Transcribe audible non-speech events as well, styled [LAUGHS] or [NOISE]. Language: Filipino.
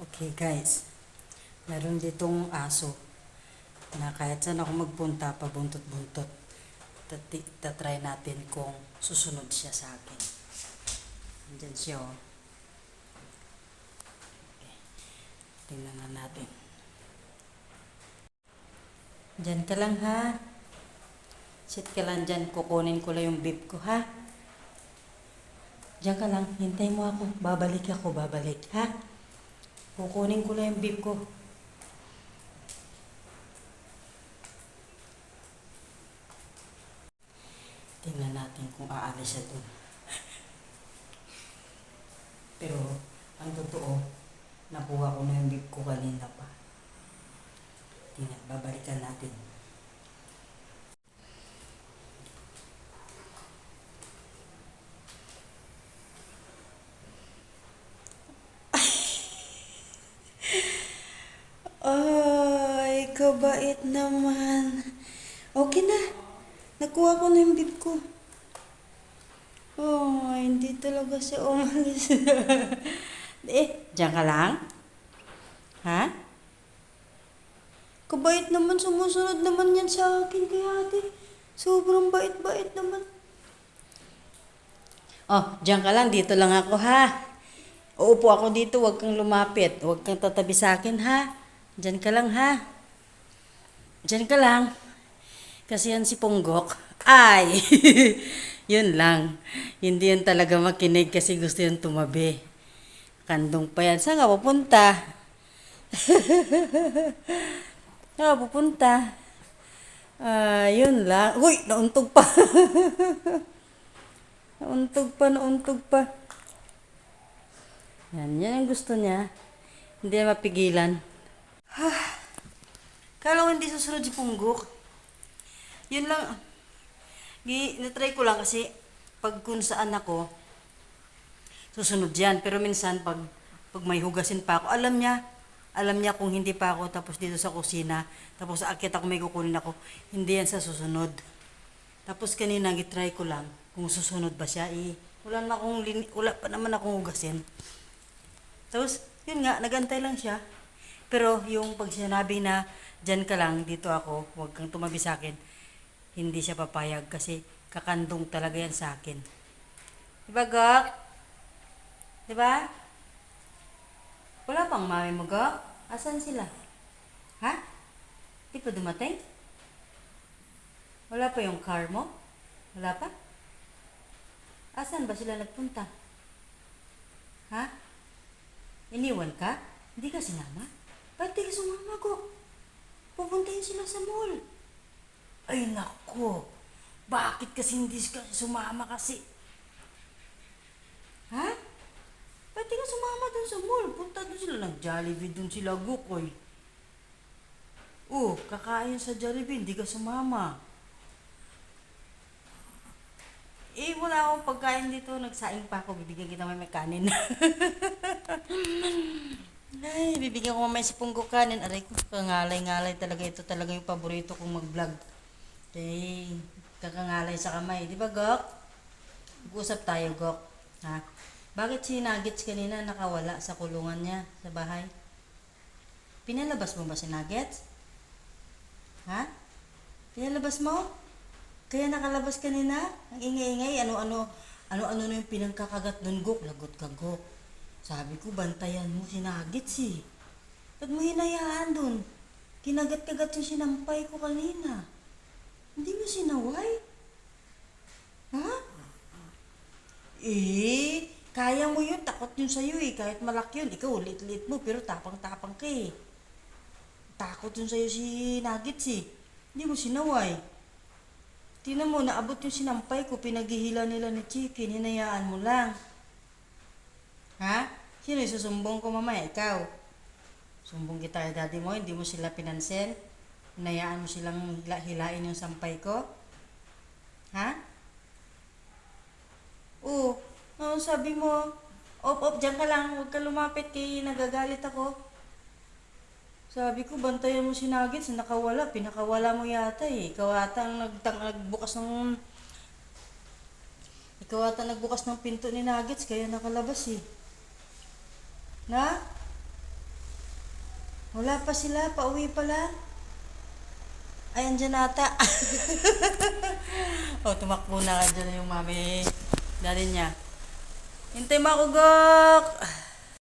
Okay guys, meron ditong aso na kahit saan ako magpunta, pabuntot-buntot. Tati- Tatry natin kung susunod siya sa akin. Andyan siya oh. Okay. Tingnan na natin. Diyan ka lang ha. Sit ka lang dyan, kukunin ko lang yung beef ko ha. Diyan ka lang, hintay mo ako. Babalik ako, babalik ha. Kukunin ko lang yung beef ko. Tingnan natin kung aalis siya dun. Pero, ang totoo, nakuha ko na yung beef ko kanina pa. Tingnan, babalikan natin. Ay, kabait naman. Okay na. Nakuha ko na yung beef ko. Oh, hindi talaga siya umalis. [LAUGHS] eh, diyan ka lang? Ha? Kabait naman, sumusunod naman yan sa akin kay ate. Sobrang bait-bait naman. Oh, diyan ka lang, dito lang ako ha. Uupo ako dito, huwag kang lumapit. Huwag kang tatabi sa akin ha. Diyan ka lang ha. Diyan ka lang. Kasi yan si Ponggok. Ay! [LAUGHS] yun lang. Hindi yan talaga makinig kasi gusto yan tumabi. Kandong pa yan. Saan ka pupunta? [LAUGHS] Saan ka pupunta? Ah, yun lang. Uy! Nauntog pa. [LAUGHS] nauntog pa, nauntog pa. Yan, yan ang gusto niya. Hindi mapigilan. Kala ko hindi susunod si Punggok. Yun lang. Gi, natry ko lang kasi pag kung saan ako, susunod yan. Pero minsan pag, pag may hugasin pa ako, alam niya, alam niya kung hindi pa ako tapos dito sa kusina, tapos akit ako may kukunin ako, hindi yan sa susunod. Tapos kanina gitry ko lang kung susunod ba siya. Eh, wala, na akong, lini- wala pa naman akong hugasin. Tapos, yun nga, nagantay lang siya. Pero yung pag sinabi na, dyan ka lang, dito ako, huwag kang tumabi sa akin, hindi siya papayag kasi kakandong talaga yan sa akin. Diba, Gok? Diba? Wala pang mami mo, Gok? Asan sila? Ha? Di pa dumating? Wala pa yung car mo? Wala pa? Asan ba sila nagpunta? Ha? Iniwan ka? Hindi ka sinama? Ba't di ka sumama ko? Pupuntahin sila sa mall. Ay nako, bakit kasi hindi ka sumama kasi? Ha? Ba't di ka sumama dun sa mall? Punta dun sila ng Jollibee, dun sila gukoy. Oh, kakain sa Jollibee, hindi ka sumama. Eh, wala akong pagkain dito. Nagsaing pa ako. Bibigyan kita may kanin. [LAUGHS] Ay, bibigyan ko mamaya si Punggo kanin. Aray ko, kangalay-ngalay talaga. Ito talaga yung paborito kong mag-vlog. Eh, kakangalay sa kamay. Di ba, Gok? Mag-usap tayo, Gok. Ha? Bakit si Nuggets kanina nakawala sa kulungan niya sa bahay? Pinalabas mo ba si Nuggets? Ha? Pinalabas mo? Kaya nakalabas kanina? Ang ingay-ingay, ano-ano, ano-ano na yung pinangkakagat nun, Gok. Lagot ka, Gok. Sabi ko, bantayan mo si Nuggets eh. Ba't mo hinayaan dun? Kinagat-kagat yung sinampay ko kanina. Hindi mo sinaway? Ha? Eh, kaya mo yun. Takot yun sa'yo eh. Kahit malaki yun. Ikaw, lit-lit mo, pero tapang-tapang ka eh. Takot yun sa'yo si Nuggets eh. Hindi mo sinaway. Tingnan mo, naabot yung sinampay ko, pinaghihila nila ni Chicken, hinayaan mo lang. Ha? Sino susumbong ko mamaya? Ikaw. Sumbong kita kay daddy mo, hindi mo sila pinansin. Hinayaan mo silang hila- hilain yung sampay ko. Ha? Oo. Oo, sabi mo, op, op, dyan ka lang, huwag ka lumapit kay nagagalit ako. Sabi ko, bantayan mo si Nuggets, nakawala, pinakawala mo yata eh. Ikaw ata ang nagtang, nagbukas ng... Ikaw ata nagbukas ng pinto ni Nuggets, kaya nakalabas eh. Na? Wala pa sila, pauwi pala. Ay, andyan ata. [LAUGHS] oh, tumakbo na dyan yung mami. Dali niya. Hintay mo ako, Gok!